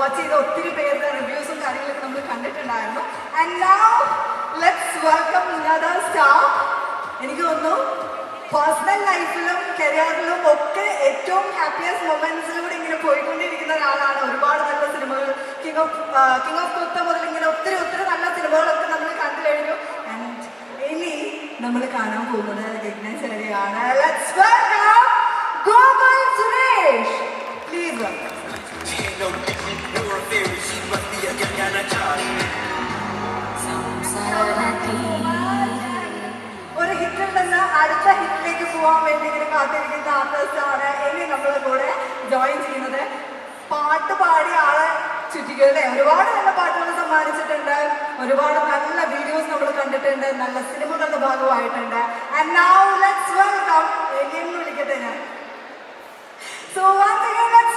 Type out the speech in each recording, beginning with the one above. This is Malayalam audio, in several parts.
വാച്ച് ചെയ്ത ഒത്തിരി പേരുടെ റിവ്യൂസും കാര്യങ്ങളൊക്കെ നമ്മൾ കണ്ടിട്ടുണ്ടായിരുന്നു. And now let's welcome another star എനിക്ക് തോന്നുന്നു പേഴ്സണൽ ലൈഫിലും കരിയറിലും ഒക്കെ ഏറ്റവും ഹാപ്പിയസ്റ്റ് മൊമെന്റ്സിലൂടെ ഇങ്ങനെ പോയിക്കൊണ്ടിരിക്കുന്ന ഒരാളാണ്. ഒരുപാട് നല്ല സിനിമകൾ king of king of Kotha മുതൽ ഇങ്ങനെ ഒത്തിരി ഒത്തിരി നല്ല സിനിമകളൊക്കെ നമ്മൾ കണ്ടു കഴിഞ്ഞു. ആൻഡ് ഇനി നമ്മൾ കാണാൻ പോകുന്നത് വിഘ്നേശ്വരിയാണ് let's welcome Gopal Suresh. Please welcome വേണ്ടി ഇങ്ങനെ കാത്തിരിക്കുന്ന ആർട്ടിസ്റ്റ് ആണ് ഇനി നമ്മളെ കൂടെ ജോയിൻ ചെയ്യുന്നത് പാട്ട് പാടിയ ആളെ ചുറ്റികളുടെ ഒരുപാട് നല്ല പാട്ടുകൾ സമ്മാനിച്ചിട്ടുണ്ട്. ഒരുപാട് നല്ല വീഡിയോസ് നമ്മൾ കണ്ടിട്ടുണ്ട്. നല്ല സിനിമകളുടെ ഭാഗമായിട്ടുണ്ട്. ആൻഡ് നൗ ലെറ്റ്സ് വെൽക്കം എന്ന് വിളിക്കട്ടെ ഞാൻ. സോ again let's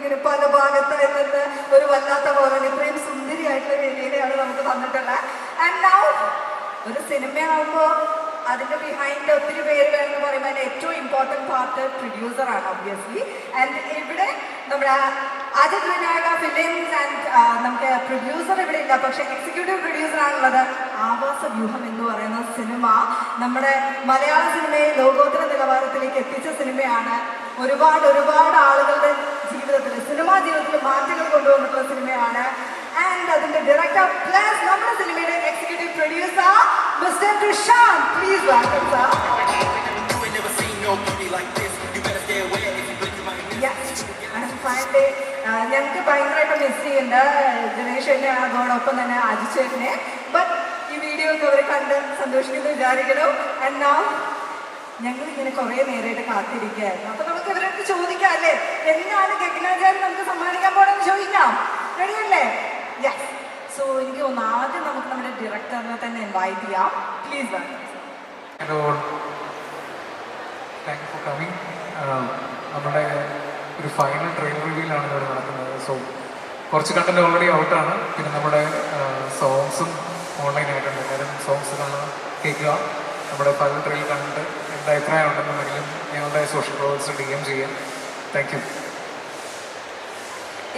ഇങ്ങനെ പല ഭാഗത്തായി നിന്ന് ഒരു വല്ലാത്ത പോലെ ഇത്രയും സുന്ദരിയായിട്ടുള്ള ഏലിയനെയാണ് നമുക്ക് തന്നിട്ടുള്ളത് ആൻഡ് നൗ ഒരു സിനിമയാകുമ്പോൾ അതിന്റെ ബിഹൈൻഡ് ഒത്തിരി പേര് എന്ന് പറയുമ്പോൾ അതിന്റെ ഏറ്റവും ഇമ്പോർട്ടന്റ് പാർട്ട് പ്രൊഡ്യൂസർ ആണ് ഒബ്വിയസ്ലി ആൻഡ് ഇവിടെ നമ്മുടെ അജിത് വിനായക ഫിലിംസ് ആൻഡ് നമുക്ക് പ്രൊഡ്യൂസർ ഇവിടെ ഇല്ല. പക്ഷെ എക്സിക്യൂട്ടീവ് പ്രൊഡ്യൂസർ ആണുള്ളത് ആവാസ വ്യൂഹം എന്ന് പറയുന്ന സിനിമ. നമ്മുടെ മലയാള സിനിമയെ ലോകോത്തര നിലവാരത്തിലേക്ക് എത്തിച്ച സിനിമയാണ്. ഒരുപാട് ഒരുപാട് ആളുകളുടെ ജീവിതത്തിൽ സിനിമാ ജീവിതത്തിൽ മാറ്റങ്ങൾ കൊണ്ടുവന്നിട്ടുള്ള സിനിമയാണ്. ആൻഡ് അതിന്റെ ഡയറക്ടർ പ്ലസ് നമ്മുടെ സിനിമയുടെ executive producer mister Krishanth please. ഞങ്ങൾക്ക് ഭയങ്കരമായിട്ട് മിസ് ചെയ്യുന്നുണ്ട്. ദിനേശനെ അതോടൊപ്പം തന്നെ അജിച്ചേട്ടനെ. ബട്ട് ഈ വീഡിയോ ഒക്കെ അവർ കണ്ട് സന്തോഷിക്കുന്നു വിചാരിക്കണം എന്നാ ഞങ്ങൾ ഇങ്ങനെ കുറേ നേരമായിട്ട് കാത്തിരിക്കുകയായിരുന്നു. അപ്പൊ നമുക്ക് അല്ലേ? എന്നാണ് ഗഗനാചാര്യം നമുക്ക് സമ്മാനിക്കാൻ പോണെന്ന് ചോദിക്കാം. റെഡിയല്ലേ? യെസ് സോ എനിക്ക് തോന്നുന്നു ആദ്യം നമുക്ക് നമ്മുടെ ഡയറക്ടറിനെ തന്നെ ഇൻവൈറ്റ് ചെയ്യാം. Please hello thank for coming നമ്മുടെ ഒരു ഫൈനൽ ട്രെയിലർ റിവ്യൂലാണ് ഇവിടെ നടക്കുന്നത്. സോ കുറച്ച് കണ്ടന്റ് ഓൾറെഡി ഔട്ടാണ് പിന്നെ നമ്മുടെ സോങ്സും ഓൺലൈനായിട്ടുണ്ട് എല്ലാവരും സോങ്സ് കാണാൻ കേൾക്കുക. നമ്മുടെ ഫൈനൽ ട്രെയിലർ കണ്ടിട്ട് എന്താ അഭിപ്രായം ഉണ്ടെന്നുണ്ടെങ്കിലും ഞങ്ങളുടെ സോഷ്യൽ പ്രോജക്ട്സ് ഡി എം ചെയ്യാം. താങ്ക് യു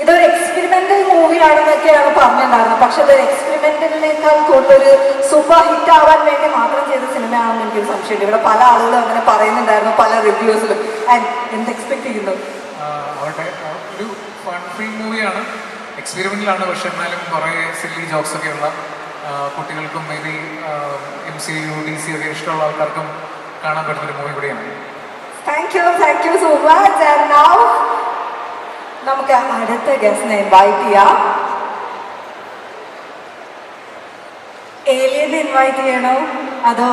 ഇതൊരു എക്സ്പെരിമെന്റൽ മൂവിയാണെന്നൊക്കെയാണ് പറഞ്ഞിട്ടുണ്ടായിരുന്നത്. പക്ഷെ ഇതൊരു എക്സ്പെരിമെന്റലിനേക്കാൾ കൂടുതൽ സൂപ്പർ ഹിറ്റ് ആവാൻ വേണ്ടി മാത്രം ചെയ്ത സിനിമയാണെന്ന് എനിക്കൊരു സംശയമുണ്ട്. ഇവിടെ പല ആളുകളും അങ്ങനെ പറയുന്നുണ്ടായിരുന്നു പല റിവ്യൂസിലും ആൻഡ് എന്ത് എക്സ്പെക്ട് ചെയ്യുന്നു? അവരുടെ ആ, ഒരു ഫൺ ഫ്രീ മൂവിയാണ് എക്സ്പെരിമെന്റിലാണ് പക്ഷെ എന്നാലും കുറേ സില്ലി ജോക്സ് ഒക്കെ ഉള്ള കുട്ടികൾക്കും maybe M C U D C ഒക്കെ ഇഷ്ടമുള്ള ആൾക്കാർക്കും കാണാൻ പറ്റുന്നൊരു മൂവി കൂടിയാണ്. Thank you thank you so much and now നമുക്ക് അടുത്ത ഗസ്റ്റിനെ ഇൻവൈറ്റ് ചെയ്യാം. ഏലിയനെ ഇൻവൈറ്റ് ചെയ്യണോ? അതോ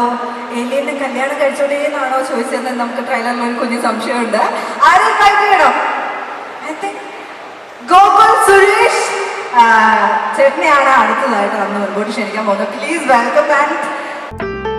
ഏലിയനെ കല്യാണം കഴിച്ചോണ്ടേന്നാണോ ചോദിച്ചതെന്ന് നമുക്ക് ട്രെയിലറിൽ ഒരു കുഞ്ഞു സംശയമുണ്ട്. ആരെ ഇൻവൈറ്റ് ചെയ്യണം? ഗോകുൽ സുരേഷ്. ചേട്ടനെയാണ് അടുത്തതായിട്ട് നമ്മൾ മുൻപോട്ട് ക്ഷണിക്കാൻ പോകുന്നത് പ്ലീസ് വെൽക്കം ആൻഡ്